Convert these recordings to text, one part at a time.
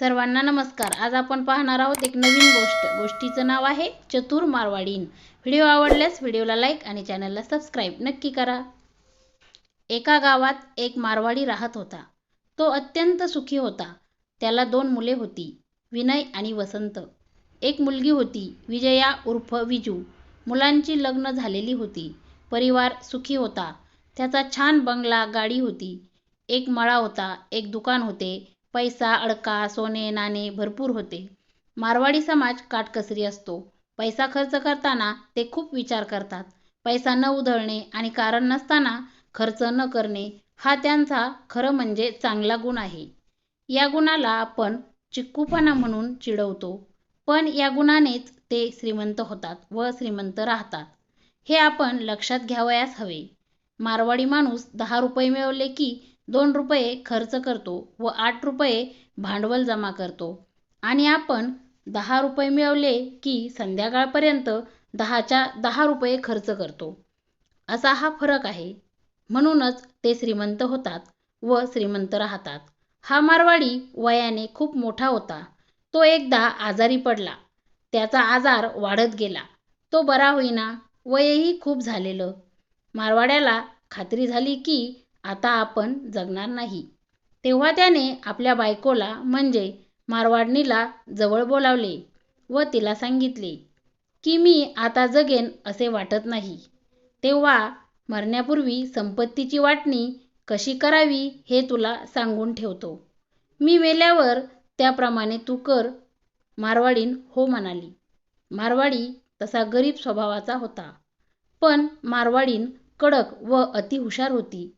सर्वांना नमस्कार. आज आपण पाहणार आहोत एक नवीन गोष्ट. गोष्टीचं नाव आहे चतुर मारवाडीन. व्हिडिओ आवडल्यास व्हिडिओला लाईक आणि चॅनलला सबस्क्राईब नक्की करा. एका गावात एक मारवाडी राहत होता. तो अत्यंत सुखी होता. त्याला दोन मुले होती विनय आणि वसंत. एक मुलगी होती विजया उर्फ विजू. मुलांची लग्न झालेली होती. परिवार सुखी होता. त्याचा छान बंगला गाडी होती. एक मळा होता एक दुकान होते. पैसा अडका सोने नाणे भरपूर होते. मारवाडी समाज काटकसरी असतो. पैसा खर्च करताना ते खूप विचार करतात. पैसा न उधळणे आणि कारण नसताना खर्च न करणे हा त्यांचा खरं म्हणजे चांगला गुण आहे. या गुणाला आपण चिक्कूपणा म्हणून चिडवतो. पण या गुणानेच ते श्रीमंत होतात व श्रीमंत राहतात. हे आपण लक्षात घ्यावयास हवे. मारवाडी माणूस दहा रुपये मिळवले की दोन रुपये खर्च करतो व आठ रुपये भांडवल जमा करतो. आणि आपण दहा रुपये मिळवले की संध्याकाळपर्यंत दहाच्या दहा रुपये खर्च करतो. असा हा फरक आहे. म्हणूनच ते श्रीमंत होतात व श्रीमंत राहतात. हा मारवाडी वयाने खूप मोठा होता. तो एकदा आजारी पडला. त्याचा आजार वाढत गेला. तो बरा होईना. वयही खूप झालेलं. मारवाड्याला खात्री झाली की आता आपण जगणार नाही. तेव्हा त्याने आपल्या बायकोला म्हणजे मारवाडणीला जवळ बोलावले व तिला सांगितले की मी आता जगेन असे वाटत नाही. तेव्हा मरण्यापूर्वी संपत्तीची वाटणी कशी करावी हे तुला सांगून ठेवतो. मी मेल्यावर त्याप्रमाणे तू कर मारवाडीन हो म्हणाली. मारवाडी तसा गरीब स्वभावाचा होता. पण मारवाडीन कडक व अतिहुशार होती.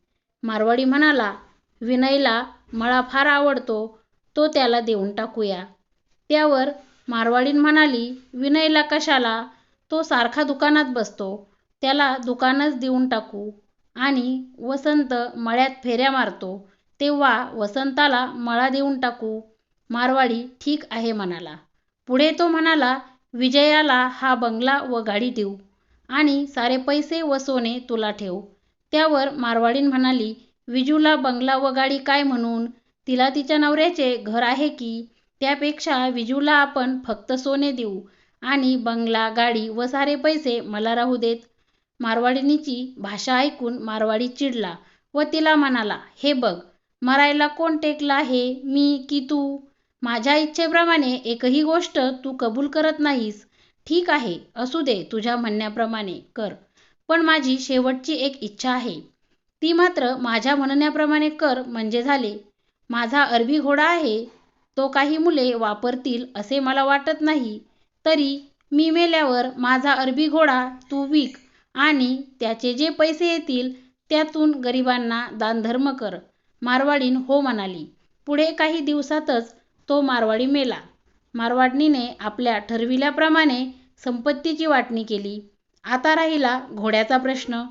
मारवाडी म्हणाला विनयला मळा फार आवडतो तो त्याला देऊन टाकूया. त्यावर मारवाडीन म्हणाली विनयला कशाला? तो सारखा दुकानात बसतो त्याला दुकानच देऊन टाकू. आणि वसंत मळ्यात फेऱ्या मारतो तेव्हा वसंताला मळा देऊन टाकू. मारवाडी ठीक आहे म्हणाला. पुढे तो म्हणाला विजयाला हा बंगला व गाडी देऊ आणि सारे पैसे व सोने तुला ठेव. त्यावर मारवाडीन म्हणाली विजूला बंगला व गाडी काय म्हणून? तिला तिच्या नवऱ्याचे घर आहे की? त्यापेक्षा विजूला आपण फक्त सोने देऊ. आणि बंगला गाडी व सारे पैसे मला राहू देत. मारवाडिनीची भाषा ऐकून मारवाडी चिडला व तिला म्हणाला हे बघ मरायला कोण टेकला आहे? मी की तू? माझ्या इच्छेप्रमाणे एकही गोष्ट तू कबूल करत नाहीस. ठीक आहे असू दे तुझ्या म्हणण्याप्रमाणे कर. पण माझी शेवटची एक इच्छा आहे. ती मात्र माझ्या म्हणण्याप्रमाणे कर म्हणजे झाले. माझा अरबी घोडा आहे. तो काही मुले वापरतील असे मला वाटत नाही. तरी मी मेल्यावर माझा अरबी घोडा तू विक आणि त्याचे जे पैसे येतील त्यातून गरिबांना दानधर्म कर मारवाडीन हो म्हणाली. पुढे काही दिवसातच तो मारवाडी मेला. मारवाडणीने आपल्या ठरविल्याप्रमाणे संपत्तीची वाटणी केली. आता राहिला घोड्याचा प्रश्न.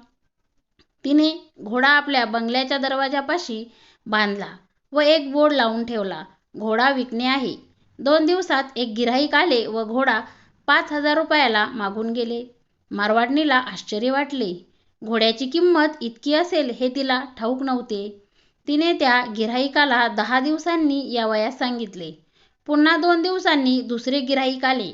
तिने घोडा आपल्या बंगल्याच्या दरवाजापाशी बांधला व एक बोर्ड लावून ठेवला. घोडा विकणे आहे. दोन दिवसात एक गिराईक आले व घोडा पाच हजार रुपयाला मागून गेले. मारवाडणीला आश्चर्य वाटले. घोड्याची किंमत इतकी असेल हे तिला ठाऊक नव्हते. तिने त्या गिराईकाला दहा दिवसांनी या वयास सांगितले. पुन्हा दोन दिवसांनी दुसरे गिराईक आले.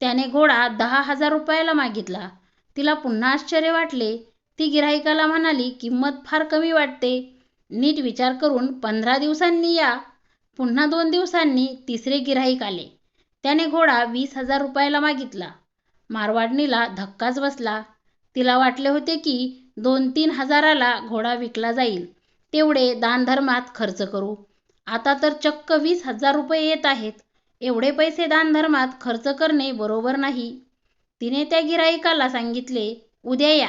त्याने घोडा दहा हजार रुपयाला मागितला. तिला पुन्हा आश्चर्य वाटले. ती गिराहिकाला म्हणाली किंमत फार कमी वाटते. नीट विचार करून पंधरा दिवसांनी या. पुन्हा दोन दिवसांनी तिसरे गिराईक आले. त्याने घोडा वीस हजार रुपयाला मागितला. मारवाडणीला धक्काच बसला. तिला वाटले होते की दोन तीन हजाराला घोडा विकला जाईल. तेवढे दानधर्मात खर्च करू. आता तर चक्क वीस हजार रुपये येत आहेत. एवढे पैसे दानधर्मात खर्च करणे बरोबर नाही. तिने त्या गिराईकाला सांगितले उद्या या.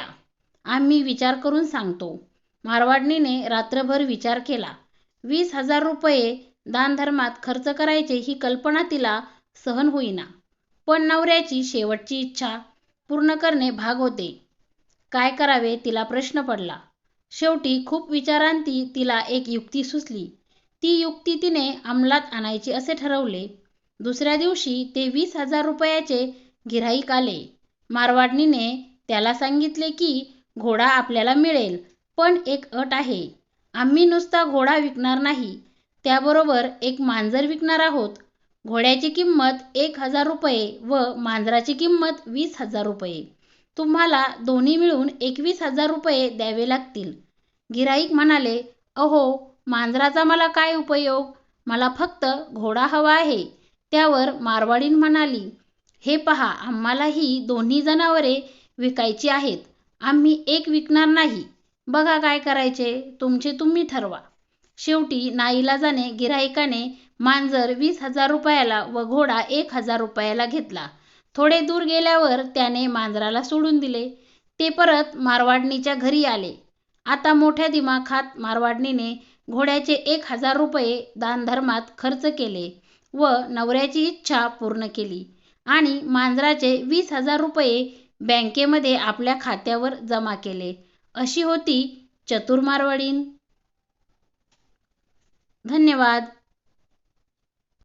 आम्ही विचार करून सांगतो. मारवाडणीने रात्रभर विचार केला. वीस हजार रुपये दानधर्मात खर्च करायचे ही कल्पना तिला सहन होईना. पण नवऱ्याची शेवटची इच्छा पूर्ण करणे भाग होते. काय करावे तिला प्रश्न पडला. शेवटी खूप विचारांती तिला एक युक्ती सुचली. ती युक्ती तिने अंमलात आणायची असे ठरवले. दुसऱ्या दिवशी ते वीस हजार रुपयाचे गिराईक आले. मारवाडणीने त्याला सांगितले की घोडा आपल्याला मिळेल पण एक अट आहे. आम्ही नुसता घोडा विकणार नाही. त्याबरोबर एक मांजर विकणार आहोत. घोड्याची किंमत एक हजार रुपये व मांजराची किंमत वीस हजार रुपये. तुम्हाला दोन्ही मिळून एकवीस हजार रुपये द्यावे लागतील. गिराईक म्हणाले अहो मांजराचा मला काय उपयोग? मला फक्त घोडा हवा आहे. त्यावर मारवाडीन म्हणाली हे पहा आम्हाला ही दोन्ही जनावरे विकायची आहेत. आम्ही एक विकणार नाही. बघा काय करायचे तुमचे तुम्ही ठरवा. शेवटी नाईलाजाने गिराहिकाने मांजर वीस हजार रुपयाला व घोडा एक हजार रुपयाला घेतला. थोडे दूर गेल्यावर त्याने मांजराला सोडून दिले. ते परत मारवाडणीच्या घरी आले. आता मोठ्या दिमाखात मारवाडणीने घोड्याचे एक हजार रुपये दानधर्मात खर्च केले व नवऱ्याची इच्छा पूर्ण केली. आणि मांजराचे वीस हजार रुपये बँकेमध्ये आपल्या खात्यावर जमा केले. अशी होती चतुर मारवाडीन. धन्यवाद.